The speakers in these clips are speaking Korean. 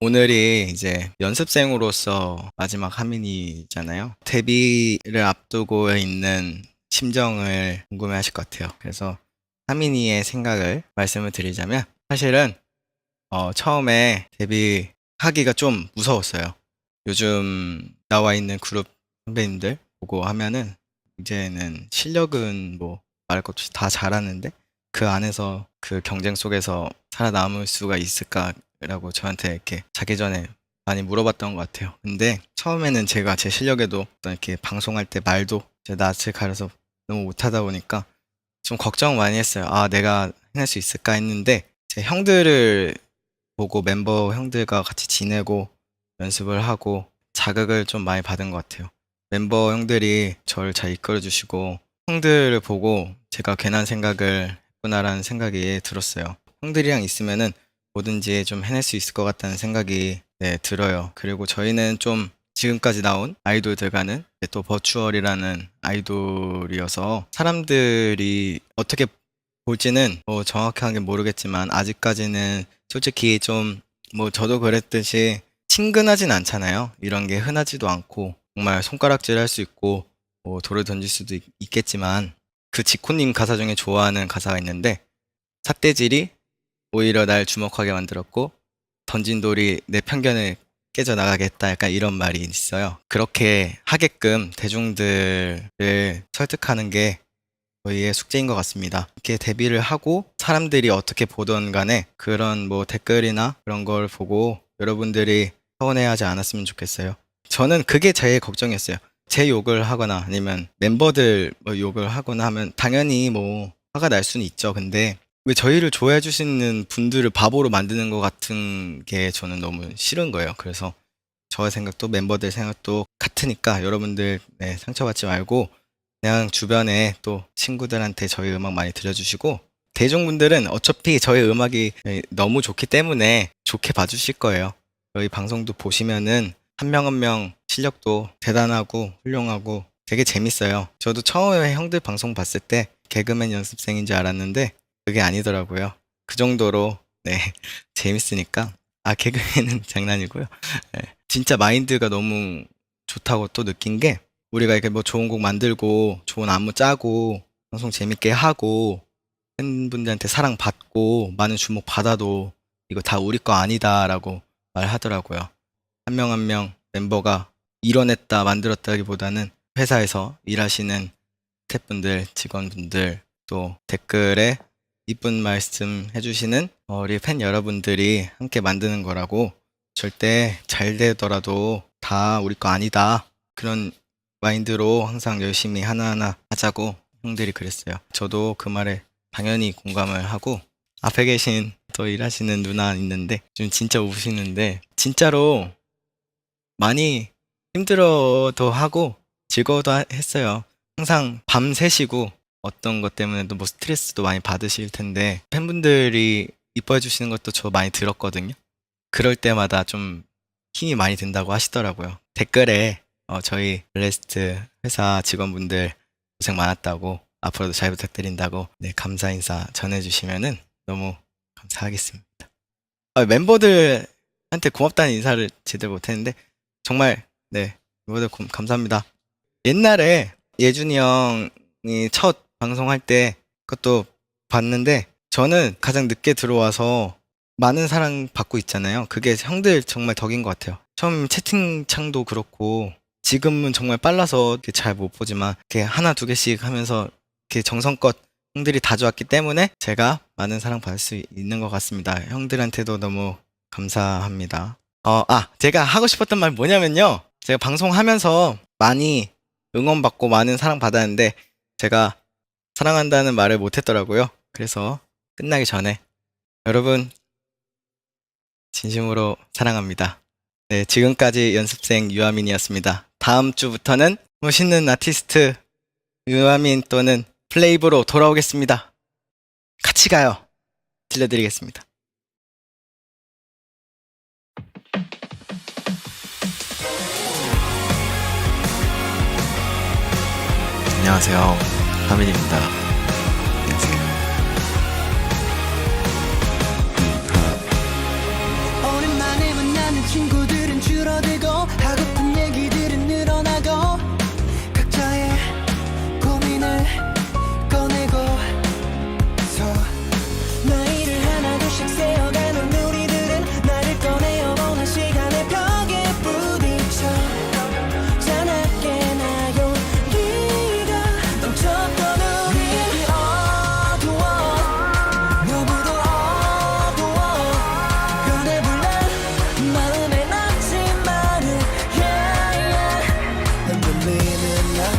오늘이 이제 연습생으로서 마지막 하민이잖아요. 데뷔를 앞두고 있는 심정을 궁금해 하실 것 같아요. 그래서 하민이의 생각을 말씀을 드리자면 사실은 어, 처음에 데뷔하기가 좀 무서웠어요. 요즘 나와 있는 그룹 선배님들 보고 하면은 이제는 실력은 뭐 말할 것 없이 다 잘하는데 그 안에서 그 경쟁 속에서 살아남을 수가 있을까 라고 저한테 이렇게 자기 전에 많이 물어봤던 것 같아요. 근데 처음에는 제가 제 실력에도 이렇게 방송할 때 말도 제 낯을 가려서 너무 못하다 보니까 좀 걱정 많이 했어요. 아, 내가 해낼 수 있을까 했는데 제 형들을 보고 멤버 형들과 같이 지내고 연습을 하고 자극을 좀 많이 받은 것 같아요. 멤버 형들이 저를 잘 이끌어 주시고 형들을 보고 제가 괜한 생각을 했구나라는 생각이 들었어요. 형들이랑 있으면은 뭐든지 좀 해낼 수 있을 것 같다는 생각이 네, 들어요. 그리고 저희는 좀 지금까지 나온 아이돌들과는 또 버추얼이라는 아이돌이어서 사람들이 어떻게 볼지는 뭐 정확하게 모르겠지만 아직까지는 솔직히 좀 뭐 저도 그랬듯이 친근하진 않잖아요. 이런 게 흔하지도 않고 정말 손가락질 할 수 있고 뭐 돌을 던질 수도 있, 있겠지만 그 지코님 가사 중에 좋아하는 가사가 있는데 삿대질이 오히려 날 주목하게 만들었고 던진 돌이 내 편견을 깨져나가겠다 약간 이런 말이 있어요. 그렇게 하게끔 대중들을 설득하는 게 저희의 숙제인 것 같습니다. 이렇게 데뷔를 하고 사람들이 어떻게 보던 간에 그런 뭐 댓글이나 그런 걸 보고 여러분들이 서운해하지 않았으면 좋겠어요. 저는 그게 제일 걱정이었어요. 제 욕을 하거나 아니면 멤버들 뭐 욕을 하거나 하면 당연히 뭐 화가 날 수는 있죠. 근데 왜 저희를 좋아해 주시는 분들을 바보로 만드는 것 같은 게 저는 너무 싫은 거예요. 그래서 저의 생각도 멤버들 생각도 같으니까 여러분들 네, 상처받지 말고 그냥 주변에 또 친구들한테 저희 음악 많이 들려주시고 대중분들은 어차피 저희 음악이 네, 너무 좋기 때문에 좋게 봐주실 거예요. 저희 방송도 보시면은 한 명 한 명 실력도 대단하고 훌륭하고 되게 재밌어요. 저도 처음에 형들 방송 봤을 때 개그맨 연습생인 줄 알았는데 그게 아니더라고요. 그 정도로 네 재밌으니까 아 개그맨은 장난이고요. 네, 진짜 마인드가 너무 좋다고 또 느낀 게 우리가 이렇게 뭐 좋은 곡 만들고 좋은 안무 짜고 방송 재밌게 하고 팬분들한테 사랑 받고 많은 주목 받아도 이거 다 우리 거 아니다라고 말하더라고요. 한 명 한 명 멤버가 이뤄냈다 만들었다기보다는 회사에서 일하시는 스태프분들, 직원분들 또 댓글에 이쁜 말씀 해주시는 어, 우리 팬 여러분들이 함께 만드는 거라고 절대 잘 되더라도 다 우리 거 아니다. 그런 마인드로 항상 열심히 하나하나 하자고 형들이 그랬어요. 저도 그 말에 당연히 공감을 하고 앞에 계신 또 일하시는 누나 있는데 지금 진짜 우시는데 진짜로 많이 힘들어도 하고 즐거워도 하- 했어요. 항상 밤 새시고 어떤 것 때문에도 뭐 스트레스도 많이 받으실 텐데 팬분들이 이뻐해 주시는 것도 저 많이 들었거든요. 그럴 때마다 좀 힘이 많이 든다고 하시더라고요. 댓글에 어, 저희 블레스트 회사 직원분들 고생 많았다고 앞으로도 잘 부탁드린다고 네, 감사 인사 전해주시면은 너무 감사하겠습니다. 아, 멤버들한테 고맙다는 인사를 제대로 못했는데 정말 네 멤버들 고- 감사합니다. 옛날에 예준이 형이 첫 방송할 때 그것도 봤는데 저는 가장 늦게 들어와서 많은 사랑 받고 있잖아요. 그게 형들 정말 덕인 것 같아요. 처음 채팅창도 그렇고 지금은 정말 빨라서 잘 못 보지만 이렇게 하나 두 개씩 하면서 이렇게 정성껏 형들이 다 좋았기 때문에 제가 많은 사랑 받을 수 있는 것 같습니다. 형들한테도 너무 감사합니다. 어, 아, 제가 하고 싶었던 말 뭐냐면요. 제가 방송하면서 많이 응원받고 많은 사랑 받았는데 제가 사랑한다는 말을 못 했더라고요. 그래서 끝나기 전에 여러분 진심으로 사랑합니다. 네, 지금까지 연습생 유아민이었습니다. 다음 주부터는 멋있는 아티스트 유아민 또는 플레이브로 돌아오겠습니다. 같이 가요. 들려드리겠습니다. 안녕하세요. 하민입니다.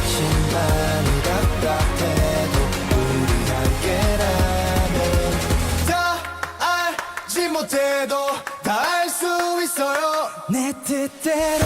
신발이 답답해도 우리 함께라면 다 알지 못해도 다 알 수 있어요 내 뜻대로